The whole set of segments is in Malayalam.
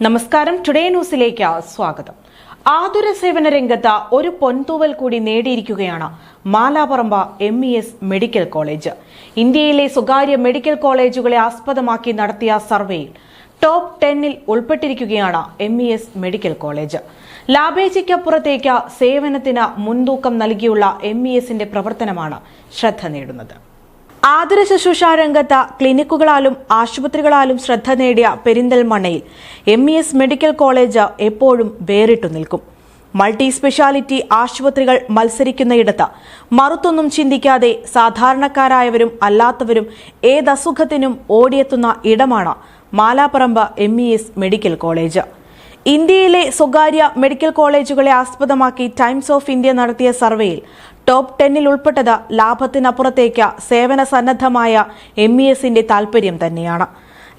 നമസ്കാരം. ടുഡേ ന്യൂസിലേക്ക് സ്വാഗതം. ആതുര സേവന രംഗത്ത് ഒരു പൊൻതൂവൽ കൂടി നേടിയിരിക്കുകയാണ് Malaparamba M E S medical college ഇന്ത്യയിലെ സ്വകാര്യ മെഡിക്കൽ കോളേജുകളെ ആസ്പദമാക്കി നടത്തിയ സർവേയിൽ ടോപ്പ് ടെന്നിൽ ഉൾപ്പെട്ടിരിക്കുകയാണ് M E S medical college ലാഭേച്ഛയ്ക്കപ്പുറത്തേക്ക് സേവനത്തിന് മുൻതൂക്കം നൽകിയുള്ള എം ഇ എസിന്റെ പ്രവർത്തനമാണ് ശ്രദ്ധ നേടുന്നത്. ആതുര ശുശ്രൂഷ രംഗത്ത് ക്ലിനിക്കുകളാലും ആശുപത്രികളാലും ശ്രദ്ധ നേടിയ പെരിന്തൽമണ്ണയിൽ M E S medical college എപ്പോഴും വേറിട്ടു നിൽക്കും. മൾട്ടി സ്പെഷ്യാലിറ്റി ആശുപത്രികൾ മത്സരിക്കുന്നയിടത്ത് മറുത്തൊന്നും ചിന്തിക്കാതെ സാധാരണക്കാരായവരും അല്ലാത്തവരും ഏതസുഖത്തിനും ഓടിയെത്തുന്ന ഇടമാണ് Malaparamba M E S medical college ഇന്ത്യയിലെ സ്വകാര്യ മെഡിക്കൽ കോളേജുകളെ ആസ്പദമാക്കി ടൈംസ് ഓഫ് ഇന്ത്യ നടത്തിയ സർവേയിൽ ടോപ്പ് ടെന്നിൽ ഉൾപ്പെട്ടത് ലാഭത്തിനപ്പുറത്തേക്ക് സേവന സന്നദ്ധമായ എം ഇ എസിന്റെ താൽപര്യം തന്നെയാണ്.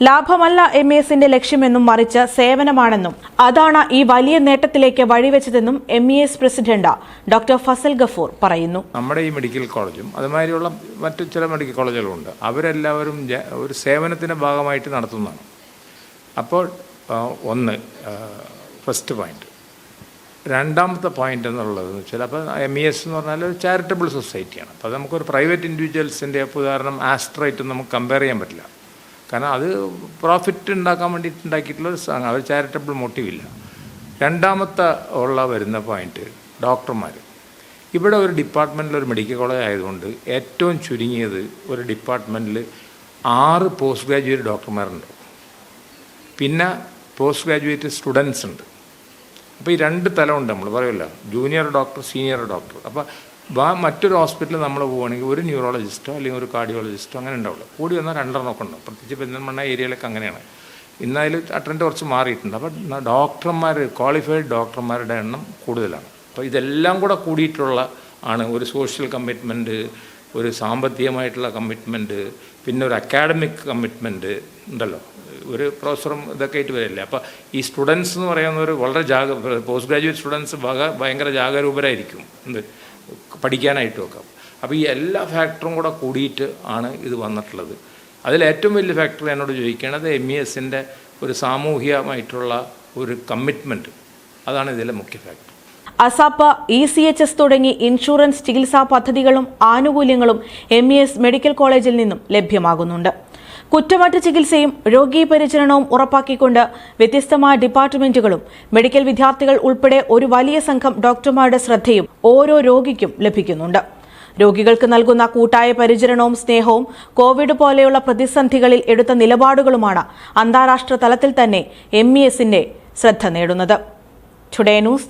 ലാഭമല്ല എം എസിന്റെ ലക്ഷ്യമെന്നും മറിച്ച് സേവനമാണെന്നും അതാണ് ഈ വലിയ നേട്ടത്തിലേക്ക് വഴിവെച്ചതെന്നും M E S president doctor Fazal Gafoor പറയുന്നു. നമ്മുടെ ഈ മെഡിക്കൽ കോളേജും അതുമാതിരിയുള്ള മറ്റു ചില മെഡിക്കൽ കോളേജുകളുണ്ട്. അവരെല്ലാവരും ഒരു സേവനത്തിന്റെ ഭാഗമായിട്ട് നടത്തുന്നതാണ്. അപ്പോൾ ഒന്ന് ഫസ്റ്റ് പോയിന്റ് രണ്ടാമത്തെ പോയിന്റ് എന്നുള്ളത് എന്ന് വെച്ചാൽ അപ്പോൾ എം ഇ എസ് എന്ന് പറഞ്ഞാൽ ഒരു ചാരിറ്റബിൾ സൊസൈറ്റിയാണ് അപ്പോൾ നമുക്കൊരു പ്രൈവറ്റ് ഇൻഡിവിജ്വൽസിന്റെ ഉദാഹരണം ആസ്ട്രൈറ്റ് നമുക്ക് കമ്പയർ ചെയ്യാൻ പറ്റില്ല. കാരണം അത് പ്രോഫിറ്റ് ഉണ്ടാക്കാൻ വേണ്ടിയിട്ട് ഉണ്ടാക്കിയിട്ടുള്ള ഒരു സാധനം അവർ ചാരിറ്റബിൾ മോട്ടീവില്ല രണ്ടാമത്തെ ഉള്ള വരുന്ന പോയിന്റ് ഡോക്ടർമാർ ഇവിടെ ഒരു ഡിപ്പാർട്ട്മെന്റിൽ ഒരു മെഡിക്കൽ കോളേജ് ആയതുകൊണ്ട് ഏറ്റവും ചുരുങ്ങിയത് ഒരു ഡിപ്പാർട്ട്മെന്റിൽ ആറ് പോസ്റ്റ് ഗ്രാജുവേറ്റ് ഡോക്ടർമാരുണ്ട് പിന്നെ പോസ്റ്റ് ഗ്രാജുവേറ്റ് സ്റ്റുഡൻസ് ഉണ്ട്. അപ്പോൾ ഈ രണ്ട് തലമുണ്ട് നമ്മൾ പറയുമല്ലോ ജൂനിയർ ഡോക്ടർ സീനിയർ ഡോക്ടർ അപ്പോൾ വാ മറ്റൊരു ഹോസ്പിറ്റലിൽ നമ്മൾ പോവുകയാണെങ്കിൽ ഒരു ന്യൂറോളജിസ്റ്റോ അല്ലെങ്കിൽ ഒരു കാർഡിയോളജിസ്റ്റോ അങ്ങനെ ഉണ്ടാവുള്ളൂ. കൂടി വന്നാൽ രണ്ടെണ്ണമൊക്കെ ഉണ്ടാവും പ്രത്യേകിച്ച് പെരിന്തൽമണ്ണ ഏരിയയിലൊക്കെ അങ്ങനെയാണ്. ഇന്ന് അറ്റൻഡ് കുറച്ച് മാറിയിട്ടുണ്ട്. അപ്പോൾ ഡോക്ടർമാർ ക്വാളിഫൈഡ് ഡോക്ടർമാരുടെ എണ്ണം കൂടുതലാണ്. അപ്പോൾ ഇതെല്ലാം കൂടെ കൂടിയിട്ടുള്ള ആണ് ഒരു സോഷ്യൽ കമ്മിറ്റ്മെന്റ് ഒരു സാമ്പത്തികമായിട്ടുള്ള കമ്മിറ്റ്മെന്റ് പിന്നെ ഒരു അക്കാഡമിക് കമ്മിറ്റ്മെന്റ് ഉണ്ടല്ലോ. ഒരു പ്രൊഫസറും ഇതൊക്കെ ആയിട്ട് വരില്ലേ? അപ്പോൾ ഈ സ്റ്റുഡൻസ് എന്ന് പറയുന്നവർ വളരെ ജാഗ പോസ്റ്റ് ഗ്രാജുവേറ്റ് സ്റ്റുഡൻസ് ഭയങ്കര ജാഗരൂപരായിരിക്കും. എന്ത്? പഠിക്കാനായിട്ടും ഒക്കെ. അപ്പോൾ ഈ എല്ലാ ഫാക്ടറും കൂടെ കൂടിയിട്ട് ആണ് ഇത് വന്നിട്ടുള്ളത്. അതിൽ ഏറ്റവും വലിയ ഫാക്ടർ എന്നോട് ചോദിക്കേണ്ടത് എം ഇ എസിന്റെ ഒരു സാമൂഹികമായിട്ടുള്ള ഒരു കമ്മിറ്റ്മെന്റ് അതാണ് ഇതിലെ മുഖ്യ ഫാക്ടർ അസാപ്പ് ഇ സി എച്ച് എസ് തുടങ്ങി ഇൻഷുറൻസ് ചികിത്സാ പദ്ധതികളും ആനുകൂല്യങ്ങളും എം ഇ എസ് മെഡിക്കൽ കോളേജിൽ നിന്നും ലഭ്യമാകുന്നുണ്ട്. കുറ്റമറ്റ ചികിത്സയും രോഗീ പരിചരണവും ഉറപ്പാക്കിക്കൊണ്ട് വ്യത്യസ്തമായ ഡിപ്പാർട്ട്മെന്റുകളും മെഡിക്കൽ വിദ്യാർത്ഥികൾ ഉൾപ്പെടെ ഒരു വലിയ സംഘം ഡോക്ടർമാരുടെ ശ്രദ്ധയും ഓരോ രോഗിക്കും ലഭിക്കുന്നുണ്ട്. രോഗികൾക്ക് നൽകുന്ന കൂട്ടായ പരിചരണവും സ്നേഹവും കോവിഡ് പോലെയുള്ള പ്രതിസന്ധികളിൽ എടുത്ത നിലപാടുകളുമാണ് അന്താരാഷ്ട്ര തലത്തിൽ തന്നെ എം ഇ എസിന്റെ ശ്രദ്ധ നേടുന്നത്. Today news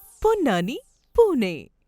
Ponnani Pune